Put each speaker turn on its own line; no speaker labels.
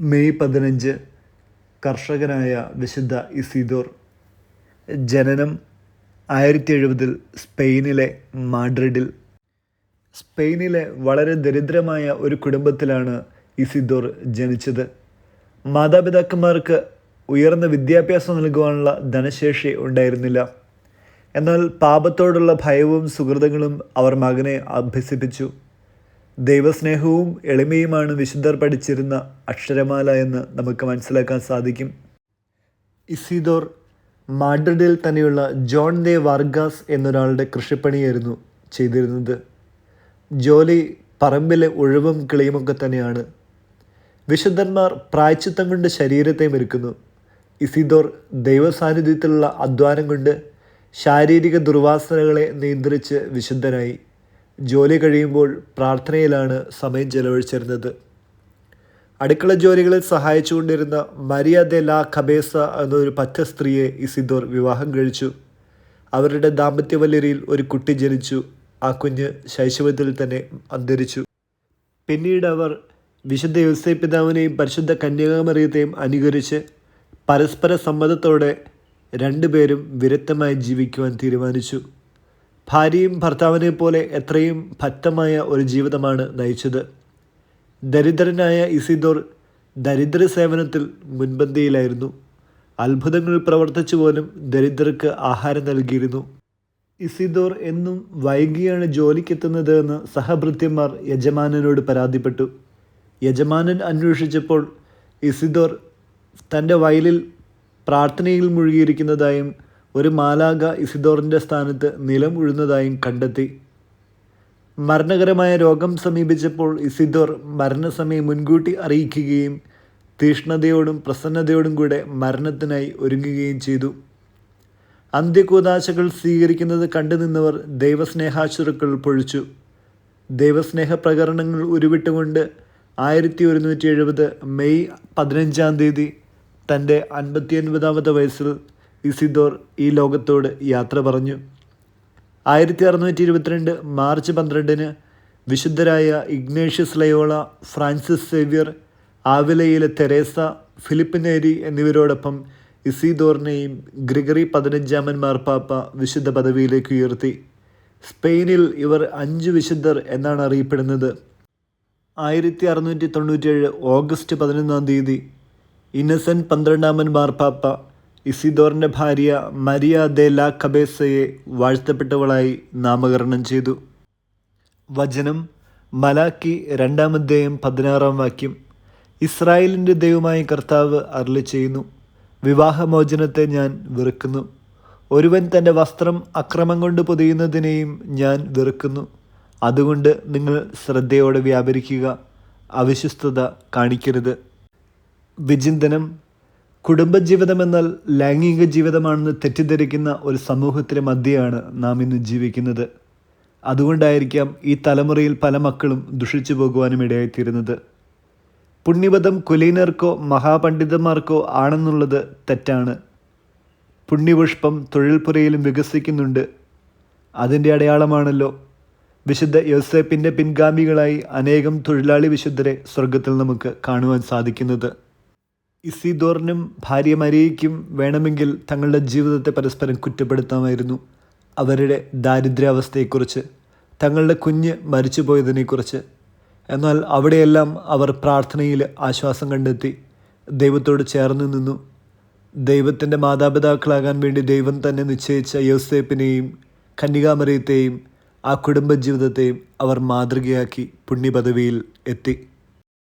May പതിനഞ്ച് കർഷകനായ വിശുദ്ധ ഇസിദോർ ജനനം ആയിരത്തി എഴുപതിൽ സ്പെയിനിലെ മാഡ്രിഡിൽ. സ്പെയിനിലെ വളരെ ദരിദ്രമായ ഒരു കുടുംബത്തിലാണ് ഇസിദോർ ജനിച്ചത്. മാതാപിതാക്കന്മാർക്ക് ഉയർന്ന വിദ്യാഭ്യാസം നൽകുവാനുള്ള ധനശേഷി ഉണ്ടായിരുന്നില്ല. എന്നാൽ പാപത്തോടുള്ള ഭയവും സുഹൃതങ്ങളും അവർ മകനെ അഭ്യസിപ്പിച്ചു. ദൈവസ്നേഹവും എളിമയുമാണ് വിശുദ്ധർ പഠിച്ചിരുന്ന അക്ഷരമാല എന്ന് നമുക്ക് മനസ്സിലാക്കാൻ സാധിക്കും. ഇസിദോർ മാഡ്രിഡിൽ തന്നെയുള്ള ജോൺ ദെ വാർഗാസ് എന്നൊരാളുടെ കൃഷിപ്പണിയായിരുന്നു ചെയ്തിരുന്നത്. ജോലി പറമ്പിലെ ഉഴവും കിളിയുമൊക്കെ തന്നെയാണ്. വിശുദ്ധന്മാർ പ്രായച്ചിത്തം കൊണ്ട് ശരീരത്തെ മെരുക്കുന്നു ഇസിദോർ ദൈവസാന്നിധ്യത്തിലുള്ള അധ്വാനം കൊണ്ട് ശാരീരിക ദുർവാസനകളെ നിയന്ത്രിച്ച് വിശുദ്ധനായി. ജോലി കഴിയുമ്പോൾ പ്രാർത്ഥനയിലാണ് സമയം ചെലവഴിച്ചിരുന്നത്. അടുക്കള ജോലികളിൽ സഹായിച്ചുകൊണ്ടിരുന്ന മരിയ ദെ ലാ ഖബേസ എന്നൊരു പറ്റ സ്ത്രീയെ ഇസിദോർ വിവാഹം കഴിച്ചു. അവരുടെ ദാമ്പത്യവല്ലരിയിൽ ഒരു കുട്ടി ജനിച്ചു. ആ കുഞ്ഞ് ശൈശവത്തിൽ തന്നെ അന്തരിച്ചു. പിന്നീട് അവർ വിശുദ്ധ യോസേ പിതാവിനെയും പരിശുദ്ധ കന്യാകുമറിയത്തെയും അനുകരിച്ച് പരസ്പര സമ്മതത്തോടെ രണ്ടുപേരും വിരക്തമായി ജീവിക്കുവാൻ തീരുമാനിച്ചു. ഭാര്യയും ഭർത്താവിനെ പോലെ എത്രയും ഭക്തമായ ഒരു ജീവിതമാണ് നയിച്ചത്. ദരിദ്രനായ ഇസിദോർ ദരിദ്ര സേവനത്തിൽ മുൻപന്തിയിലായിരുന്നു. അത്ഭുതങ്ങൾ പ്രവർത്തിച്ചു പോലും ദരിദ്രർക്ക് ആഹാരം നൽകിയിരുന്നു. ഇസിദോർ എന്നും വൈകിയാണ് ജോലിക്കെത്തുന്നത് എന്ന് സഹഭൃത്യന്മാർ യജമാനനോട് പരാതിപ്പെട്ടു. യജമാനൻ അന്വേഷിച്ചപ്പോൾ ഇസിദോർ തന്റെ വയലിൽ പ്രാർത്ഥനയിൽ മുഴുകിയിരിക്കുന്നതായും ഒരു മാലാഗ ഇസിദോറിന്റെ സ്ഥാനത്ത് നിലം ഉഴുന്നതായും കണ്ടെത്തി. മരണകരമായ രോഗം സമീപിച്ചപ്പോൾ ഇസിദോർ മരണസമയം മുൻകൂട്ടി അറിയിക്കുകയും തീഷ്ണതയോടും പ്രസന്നതയോടും കൂടെ മരണത്തിനായി ഒരുങ്ങുകയും ചെയ്തു. അന്ത്യകൂതാശകൾ സ്വീകരിക്കുന്നത് കണ്ടു നിന്നവർ ദൈവസ്നേഹാശുരുക്കൾ പൊഴിച്ചു. ദൈവസ്നേഹ പ്രകരണങ്ങൾ ഉരുവിട്ടുകൊണ്ട് ആയിരത്തി ഒരുന്നൂറ്റി എഴുപത് മെയ് പതിനഞ്ചാം തീയതി തന്റെ അൻപത്തി ഒൻപതാമത്തെ വയസ്സിൽ ഇസിദോർ ഈ ലോകത്തോട് യാത്ര പറഞ്ഞു. ആയിരത്തി അറുന്നൂറ്റി ഇരുപത്തിരണ്ട് മാർച്ച് പന്ത്രണ്ടിന് വിശുദ്ധരായ ഇഗ്നേഷ്യസ് ലയോള ഫ്രാൻസിസ് സേവ്യർ ആവിലയിലെ തെരേസ ഫിലിപ്പ് നേരി എന്നിവരോടൊപ്പം ഇസിദോറിനെയും ഗ്രിഗറി പതിനഞ്ചാമൻ മാർപ്പാപ്പ വിശുദ്ധ പദവിയിലേക്ക് ഉയർത്തി. സ്പെയിനിൽ ഇവർ അഞ്ച് വിശുദ്ധർ എന്നാണ് അറിയപ്പെടുന്നത്. ആയിരത്തി അറുന്നൂറ്റി തൊണ്ണൂറ്റേഴ് ഓഗസ്റ്റ് പതിനൊന്നാം തീയതി ഇന്നസെന്റ് പന്ത്രണ്ടാമൻ മാർപ്പാപ്പ ഇസിദോറിന്റെ ഭാര്യ മരിയ ദെ ലാ കബേസയെ വാഴ്ത്തപ്പെട്ടവളായി നാമകരണം ചെയ്തു. വചനം മലാക്കി രണ്ടാമധ്യായം പതിനാറാം വാക്യം. ഇസ്രായേലിന്റെ ദൈവമായ കർത്താവ് അരളി ചെയ്യുന്നു വിവാഹമോചനത്തെ ഞാൻ വെറുക്കുന്നു. ഒരുവൻ തന്റെ വസ്ത്രം അക്രമം കൊണ്ട് പൊതിയുന്നതിനെയും ഞാൻ വെറുക്കുന്നു. അതുകൊണ്ട് നിങ്ങൾ ശ്രദ്ധയോടെ വ്യാപരിക്കുക അവിശ്വസ്തത കാണിക്കരുത്. വിചിന്തനം കുടുംബജീവിതം എന്നാൽ ലൈംഗിക ജീവിതമാണെന്ന് തെറ്റിദ്ധരിക്കുന്ന ഒരു സമൂഹത്തിലെ മധ്യയാണ് നാം ഇന്ന് ജീവിക്കുന്നത്. അതുകൊണ്ടായിരിക്കാം ഈ തലമുറയിൽ പല മക്കളും ദുഷിച്ചു പോകുവാനും ഇടയായിത്തീരുന്നത്. പുണ്യപദം കുലീനർക്കോ മഹാപണ്ഡിതന്മാർക്കോ ആണെന്നുള്ളത് തെറ്റാണ്. പുണ്യപുഷ്പം തൊഴിൽപുരയിലും വികസിക്കുന്നുണ്ട്. അതിന്റെ അടയാളമാണല്ലോ. വിശുദ്ധ യോസേപ്പിന്റെ പിൻഗാമികളായി അനേകം തൊഴിലാളി വിശുദ്ധരെ സ്വർഗത്തിൽ നമുക്ക് കാണുവാൻ സാധിക്കുന്നത്. ഇസിദോറിനും ഭാര്യ മരിയയ്ക്കും വേണമെങ്കിൽ തങ്ങളുടെ ജീവിതത്തെ പരസ്പരം കുറ്റപ്പെടുത്താമായിരുന്നു. അവരുടെ ദാരിദ്ര്യാവസ്ഥയെക്കുറിച്ച് തങ്ങളുടെ കുഞ്ഞ് മരിച്ചുപോയതിനെക്കുറിച്ച്. എന്നാൽ അവിടെയെല്ലാം അവർ പ്രാർത്ഥനയിൽ ആശ്വാസം കണ്ടെത്തി ദൈവത്തോട് ചേർന്ന് നിന്നു. ദൈവത്തിന്റെ മാതാപിതാക്കളാകാൻ വേണ്ടി ദൈവം തന്നെ നിശ്ചയിച്ച യോസേപ്പിനെയും കന്യകാമറിയത്തെയും ആ കുടുംബജീവിതത്തെയും അവർ മാതൃകയാക്കി പുണ്യപദവിയിൽ എത്തി.